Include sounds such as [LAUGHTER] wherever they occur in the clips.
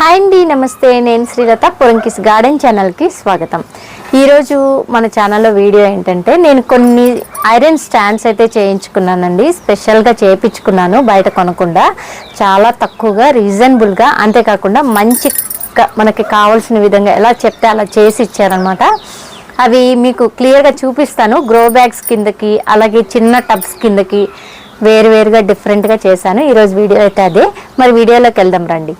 Hi అండి నమస్తే. నేను శ్రీలత పొరంకిస్ గార్డెన్ ఛానల్కి స్వాగతం. ఈరోజు మన ఛానల్లో వీడియో ఏంటంటే నేను కొన్ని ఐరన్ స్టాండ్స్ అయితే చేయించుకున్నానండి. స్పెషల్గా చేయించుకున్నాను బయట కొనకుండా. చాలా తక్కువగా రీజనబుల్గా అంతేకాకుండా మంచి మనకి కావాల్సిన విధంగా ఎలా చెప్తే అలా చేసి ఇచ్చారనమాట అవి మీకు క్లియర్గా చూపిస్తాను. గ్రో బ్యాగ్స్ కిందకి అలాగే చిన్న టబ్స్ కిందకి వేరు వేరుగా డిఫరెంట్గా చేశాను. ఈరోజు వీడియో అయితే అదే. మరి వీడియోలోకి వెళ్దాం రండి.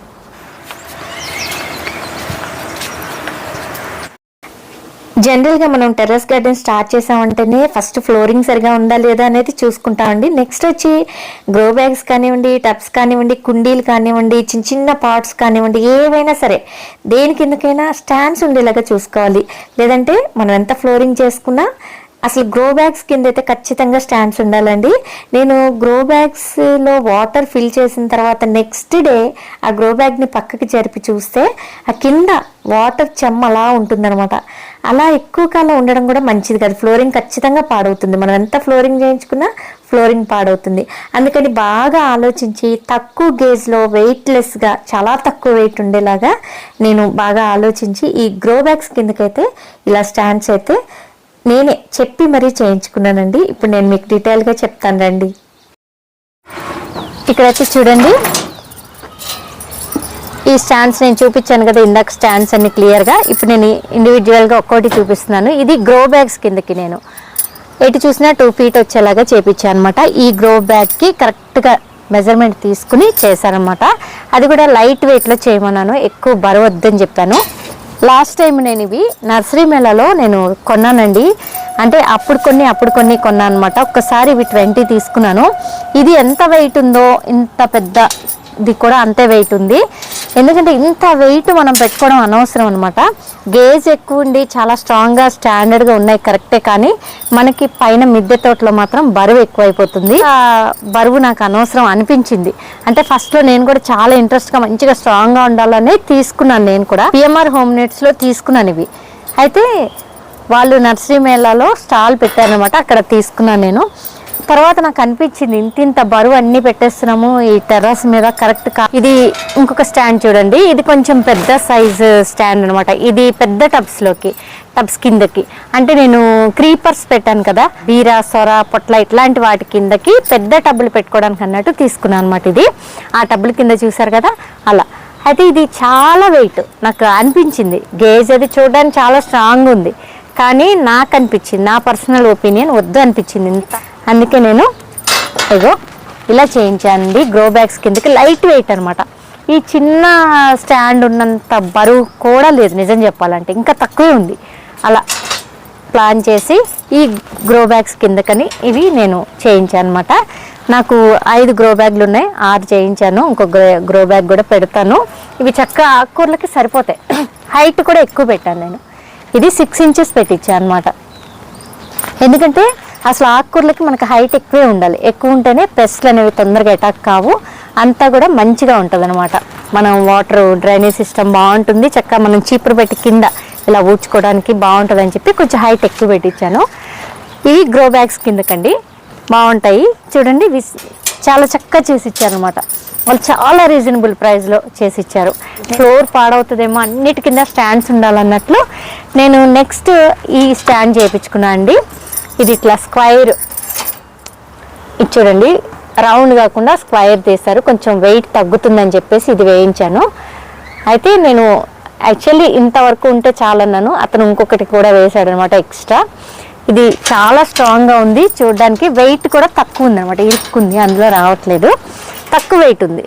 జనరల్గా మనం టెర్రస్ గార్డెన్ స్టార్ట్ చేసామంటేనే ఫస్ట్ ఫ్లోరింగ్ సరిగా ఉందా లేదా అనేది చూసుకుంటామండి నెక్స్ట్ వచ్చి గ్రో బ్యాగ్స్ కానివ్వండి టబ్స్ కానివ్వండి కుండీలు కానివ్వండి చిన్న చిన్న పాట్స్ కానివ్వండి ఏవైనా సరే దేనికి ఎందుకైనా స్టాండ్స్ ఉండేలాగా చూసుకోవాలి. లేదంటే మనం ఎంత ఫ్లోరింగ్ చేసుకున్నా అసలు గ్రో బ్యాగ్స్ కింద అయితే ఖచ్చితంగా స్టాండ్స్ ఉండాలండి. నేను గ్రో బ్యాగ్స్లో వాటర్ ఫిల్ చేసిన తర్వాత నెక్స్ట్ డే ఆ గ్రో బ్యాగ్ని పక్కకి జరిపి చూస్తే ఆ కింద వాటర్ చెమ్మ అలా ఉంటుందన్నమాట. అలా ఎక్కువ కాలం ఉండడం కూడా మంచిది కాదు. ఫ్లోరింగ్ ఖచ్చితంగా పాడవుతుంది. మనం ఎంత ఫ్లోరింగ్ చేయించుకున్నా ఫ్లోరింగ్ పాడవుతుంది. అందుకని బాగా ఆలోచించి తక్కువ గేజ్లో వెయిట్లెస్గా చాలా తక్కువ వెయిట్ ఉండేలాగా నేను బాగా ఆలోచించి ఈ గ్రో బ్యాగ్స్ కిందకైతే ఇలా స్టాండ్స్ అయితే నేనే చెప్పి మరీ చేయించుకున్నానండి. ఇప్పుడు నేను మీకు డీటెయిల్గా చెప్తాను రండి. ఇక్కడైతే చూడండి. ఈ స్టాండ్స్ నేను చూపించాను కదా ఇందాక స్టాండ్స్ అన్ని క్లియర్గా. ఇప్పుడు నేను ఇండివిజువల్గా ఒక్కోటి చూపిస్తున్నాను. ఇది గ్రో బ్యాగ్స్ కిందకి నేను. ఎటు చూసినా టూ ఫీట్ వచ్చేలాగా చేపించాను అనమాట ఈ గ్రో బ్యాగ్కి కరెక్ట్గా మెజర్మెంట్ తీసుకుని చేశానమాట. అది కూడా లైట్ వెయిట్లో చేయమన్నాను. ఎక్కువ బరువు వద్దని చెప్పాను. లాస్ట్ టైం నేను ఇవి నర్సరీ మేళలో నేను కొన్నానండి. అంటే అప్పుడు కొన్ని అప్పుడు కొన్ని కొన్నాను అనమాట ఒక్కసారి ఇవి ట్వంటీ తీసుకున్నాను. ఇది ఎంత వెయిట్ ఉందో ఇంత పెద్ద ఇది కూడా అంతే వెయిట్ ఉంది. ఎందుకంటే ఇంత వెయిట్ మనం పెట్టుకోవడం అనవసరం అనమాట గేజ్ ఎక్కువ ఉండి చాలా స్ట్రాంగ్గా స్టాండర్డ్గా ఉన్నాయి కరెక్టే కానీ మనకి పైన మిద్దె తోటలో మాత్రం బరువు ఎక్కువైపోతుంది. ఆ బరువు నాకు అనవసరం అనిపించింది. అంటే ఫస్ట్లో నేను కూడా చాలా ఇంట్రెస్ట్గా మంచిగా స్ట్రాంగ్గా ఉండాలని తీసుకున్నాను నేను కూడా. పిఎంఆర్ హోమ్ నెట్స్లో తీసుకున్నాను ఇవి. అయితే వాళ్ళు నర్సరీ మేళాలో స్టాల్ పెట్టారనమాట అక్కడ తీసుకున్నాను నేను. తర్వాత నాకు అనిపించింది ఇంత ఇంత బరువు అన్ని పెట్టేస్తున్నాము ఈ టెర్రస్ మీద కరెక్ట్ కా ఇది ఇంకొక స్టాండ్ చూడండి ఇది కొంచెం పెద్ద సైజ్ స్టాండ్ అనమాట ఇది పెద్ద టబ్స్లోకి టబ్స్ కిందకి. అంటే నేను క్రీపర్స్ పెట్టాను కదా బీరా సొర పొట్ల ఇట్లాంటి వాటి కిందకి పెద్ద టబ్బులు పెట్టుకోవడానికి అన్నట్టు తీసుకున్నాను అనమాట ఇది. ఆ టబ్బుల కింద చూసారు కదా అలా. అయితే ఇది చాలా వెయిట్ నాకు అనిపించింది. గేజ్ అది చూడడానికి చాలా స్ట్రాంగ్ ఉంది. కానీ నాకు అనిపించింది నా పర్సనల్ ఒపీనియన్ వద్దు అనిపించింది. ఇంత అందుకే నేను ఇగో ఇలా చేయించానండి గ్రో బ్యాగ్స్ కిందకి లైట్ వెయిట్ అనమాట ఈ చిన్న స్టాండ్ ఉన్నంత బరువు కూడా లేదు నిజం చెప్పాలంటే. ఇంకా తక్కువే ఉంది. అలా ప్లాన్ చేసి ఈ గ్రో బ్యాగ్స్ కిందకని ఇవి నేను చేయించాను అనమాట నాకు ఐదు గ్రో బ్యాగ్లు ఉన్నాయి ఆరు చేయించాను ఇంకో గ్రో గ్రో బ్యాగ్ కూడా పెడతాను. ఇవి చక్కగా ఆకుకూరలకి సరిపోతాయి. [CLEARS THROAT] హైట్ కూడా ఎక్కువ పెట్టాను నేను. ఇది సిక్స్ ఇంచెస్ పెట్టించాను అనమాట ఎందుకంటే అసలు ఆకుకూరలకి మనకి హైట్ ఎక్కువే ఉండాలి. ఎక్కువ ఉంటేనే పెస్ట్లు అనేవి తొందరగా అటాక్ కావు. అంతా కూడా మంచిగా ఉంటుంది అనమాట మనం వాటర్ డ్రైనేజ్ సిస్టమ్ బాగుంటుంది. చక్కగా మనం చీపురు పెట్టి కింద ఇలా ఊడ్చుకోవడానికి బాగుంటుంది అని చెప్పి కొంచెం హైట్ ఎక్కువ పెట్టించాను ఇవి గ్రో బ్యాగ్స్ కిందకండి. బాగుంటాయి. చూడండి ఇవి చాలా చక్కగా చేసి ఇచ్చారనమాట వాళ్ళు చాలా రీజనబుల్ ప్రైస్లో చేసి ఇచ్చారు ఫ్లోర్ పాడవుతుందేమో అన్నిటి కింద స్టాండ్స్ ఉండాలన్నట్లు. నేను నెక్స్ట్ ఈ స్టాండ్ చేయించుకున్నా అండి. ఇది ఇట్లా స్క్వైర్. ఇది చూడండి రౌండ్ కాకుండా స్క్వైర్ తీస్తారు కొంచెం వెయిట్ తగ్గుతుందని చెప్పేసి ఇది వేయించాను. అయితే నేను యాక్చువల్లీ ఇంతవరకు ఉంటే చాలన్నాను. అతను ఇంకొకటి కూడా వేశాడు అనమాట ఎక్స్ట్రా. ఇది చాలా స్ట్రాంగ్గా ఉంది. చూడడానికి వెయిట్ కూడా తక్కువ ఉంది అనమాట ఇరుక్కుంది అందులో రావట్లేదు. తక్కువ వెయిట్ ఉంది.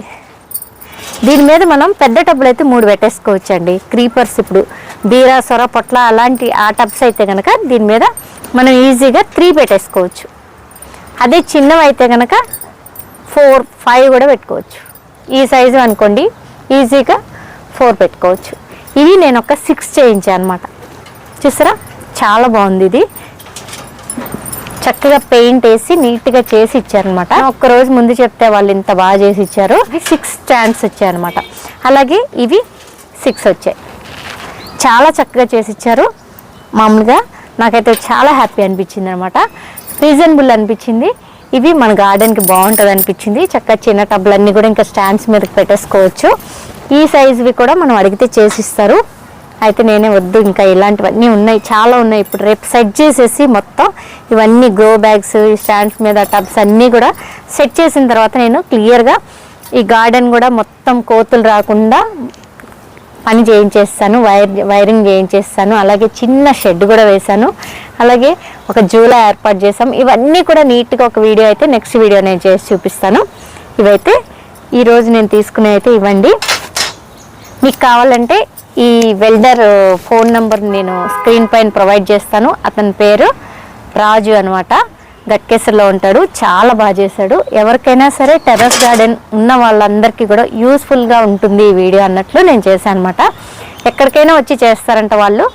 దీని మీద మనం పెద్ద టబ్బులు అయితే మూడు పెట్టేసుకోవచ్చండి. క్రీపర్స్ ఇప్పుడు. బీరా సొర పొట్ల అలాంటి ఆ టబ్స్ అయితే కనుక దీని మీద మనం ఈజీగా త్రీ పెట్టేసుకోవచ్చు. అదే చిన్నవి అయితే కనుక ఫోర్ ఫైవ్ కూడా పెట్టుకోవచ్చు. ఈ సైజు అనుకోండి ఈజీగా ఫోర్ పెట్టుకోవచ్చు. ఇవి నేను ఒక సిక్స్ చేయించాను అనమాట చూసారా? చాలా బాగుంది ఇది. చక్కగా పెయింట్ వేసి నీట్గా చేసి ఇచ్చారనమాట ఒక్కరోజు ముందు చెప్తే వాళ్ళు ఇంత బాగా చేసి ఇచ్చారు. సిక్స్ స్టాండ్స్ వచ్చాయన్నమాట అలాగే ఇవి సిక్స్ వచ్చాయి. చాలా చక్కగా చేసి ఇచ్చారు. మామూలుగా నాకైతే చాలా హ్యాపీ అనిపించింది అనమాట రీజనబుల్ అనిపించింది. ఇవి మన గార్డెన్కి బాగుంటుంది అనిపించింది. చక్కగా చిన్న టబ్లన్నీ కూడా ఇంకా స్టాండ్స్ మీద పెట్టేసుకోవచ్చు. ఈ సైజువి కూడా మనం అడిగితే చేసిస్తారు అయితే నేనే వద్దు ఇంకా ఇలాంటివన్నీ ఉన్నాయి. చాలా ఉన్నాయి. ఇప్పుడు రేపు సెట్ చేసేసి మొత్తం ఇవన్నీ గ్రో బ్యాగ్స్ ఈ స్టాండ్స్ మీద టబ్స్ అన్నీ కూడా సెట్ చేసిన తర్వాత నేను క్లియర్గా ఈ గార్డెన్ కూడా మొత్తం కోతులు రాకుండా పని చేయించేస్తాను వైర్ వైరింగ్ చేయించేస్తాను అలాగే చిన్న షెడ్ కూడా వేశాను. అలాగే ఒక జూలా ఏర్పాటు చేసాం ఇవన్నీ కూడా నీట్గా ఒక వీడియో అయితే నెక్స్ట్ వీడియో నేను చేసి చూపిస్తాను. ఇవైతే ఈరోజు నేను తీసుకునే అయితే ఇవ్వండి. మీకు కావాలంటే ఈ వెల్డర్ ఫోన్ నంబర్ నేను స్క్రీన్ పైన ప్రొవైడ్ చేస్తాను. అతని పేరు రాజు అనమాట గట్కేసర్లో ఉంటాడు. చాలా బాగా చేశాడు. ఎవరికైనా సరే టెర్రస్ గార్డెన్ ఉన్న వాళ్ళందరికీ కూడా యూస్ఫుల్గా ఉంటుంది ఈ వీడియో అన్నట్లు నేను చేశాను అనమాట ఎక్కడికైనా వచ్చి చేస్తారంట వాళ్ళు.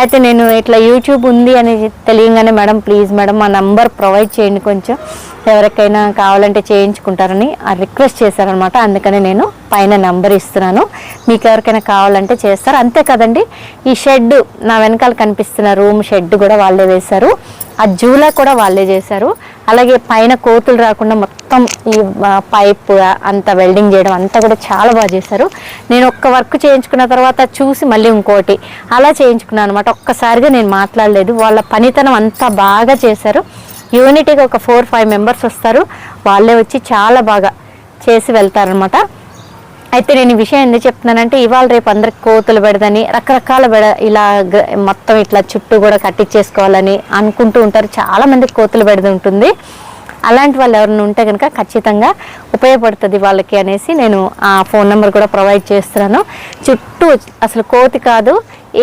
అయితే నేను ఇట్లా యూట్యూబ్ ఉంది అని తెలియగానే మేడం ప్లీజ్ మేడం మా నంబర్ ప్రొవైడ్ చేయండి కొంచెం. ఎవరికైనా కావాలంటే చేయించుకుంటారని ఆ రిక్వెస్ట్ చేశారనమాట అందుకని నేను పైన నంబర్ ఇస్తున్నాను. మీకు ఎవరికైనా కావాలంటే చేస్తారు. అంతే కదండి ఈ షెడ్ నా వెనకాల కనిపిస్తున్న రూమ్ షెడ్ కూడా వాళ్ళే వేశారు. ఆ జూలా కూడా వాళ్ళే చేశారు. అలాగే పైన కోతులు రాకుండా మొత్తం ఈ పైప్ అంత వెల్డింగ్ చేయడం అంతా కూడా చాలా బాగా చేశారు. నేను ఒక్క వర్క్ చేయించుకున్న తర్వాత చూసి మళ్ళీ ఇంకోటి అలా చేయించుకున్నాను అనమాట ఒక్కసారిగా నేను మాట్లాడలేదు. వాళ్ళ పనితనం అంతా బాగా చేశారు. యూనిటీగా ఒక ఫోర్ ఫైవ్ మెంబర్స్ వస్తారు. వాళ్ళే వచ్చి చాలా బాగా చేసి వెళ్తారనమాట అయితే నేను ఈ విషయం ఎందుకు చెప్తున్నానంటే ఇవాళ రేపు అందరికి కోతులు పెడదని రకరకాల బెడ ఇలా మొత్తం ఇట్లా చుట్టూ కూడా కట్టించేసుకోవాలని అనుకుంటూ ఉంటారు. చాలామంది కోతులు బెడద ఉంటుంది అలాంటి వాళ్ళు ఎవరైనా ఉంటే కనుక ఖచ్చితంగా ఉపయోగపడుతుంది వాళ్ళకి అనేసి నేను ఆ ఫోన్ నెంబర్ కూడా ప్రొవైడ్ చేస్తున్నాను. చుట్టూ అసలు కోతి కాదు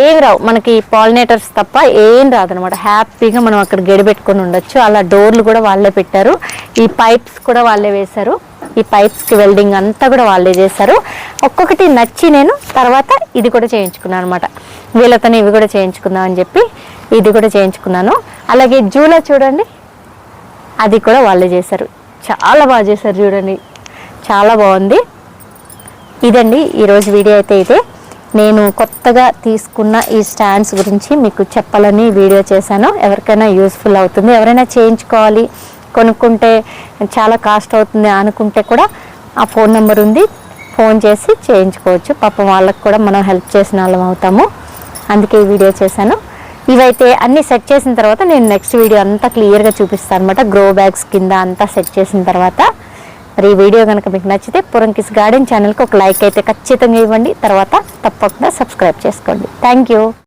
ఏం రావు. మనకి పాలినేటర్స్ తప్ప ఏం రాదనమాట. హ్యాపీగా మనం అక్కడ గడిపెట్టుకొని ఉండొచ్చు. అలా డోర్లు కూడా వాళ్ళే పెట్టారు. ఈ పైప్స్ కూడా వాళ్ళే వేశారు. ఈ పైప్స్కి వెల్డింగ్ అంతా కూడా వాళ్ళే చేశారు. ఒక్కొక్కటి నచ్చి నేను తర్వాత ఇది కూడా చేయించుకున్నాను అనమాట. వీళ్ళతోనే ఇవి కూడా చేయించుకుందామని చెప్పి ఇది కూడా చేయించుకున్నాను. అలాగే జూలో చూడండి. అది కూడా వాళ్ళే చేశారు. చాలా బాగా చేశారు చూడండి. చాలా బాగుంది. ఇదండి ఈరోజు వీడియో అయితే ఇదే. నేను కొత్తగా తీసుకున్న ఈ స్టాండ్స్ గురించి మీకు చెప్పాలని వీడియో చేశాను. ఎవరికైనా యూస్ఫుల్ అవుతుంది. ఎవరైనా చేయించుకోవాలి కొనుక్కుంటే చాలా కాస్ట్ అవుతుంది అనుకుంటే కూడా ఆ ఫోన్ నెంబర్ ఉంది. ఫోన్ చేసి చేయించుకోవచ్చు. పాపం వాళ్ళకి కూడా మనం హెల్ప్ చేసిన వాళ్ళం అవుతాము. అందుకే ఈ వీడియో చేశాను. ఇవైతే అన్ని సెట్ చేసిన తర్వాత నేను నెక్స్ట్ వీడియో అంతా క్లియర్గా చూపిస్తాను అనమాట గ్రో బ్యాగ్స్ కింద అంతా సెట్ చేసిన తర్వాత. మరి ఈ వీడియో కనుక మీకు నచ్చితే పురంకిస్ గార్డెన్ ఛానల్కి ఒక లైక్ అయితే ఖచ్చితంగా ఇవ్వండి. తర్వాత తప్పకుండా సబ్స్క్రైబ్ చేసుకోండి. Thank you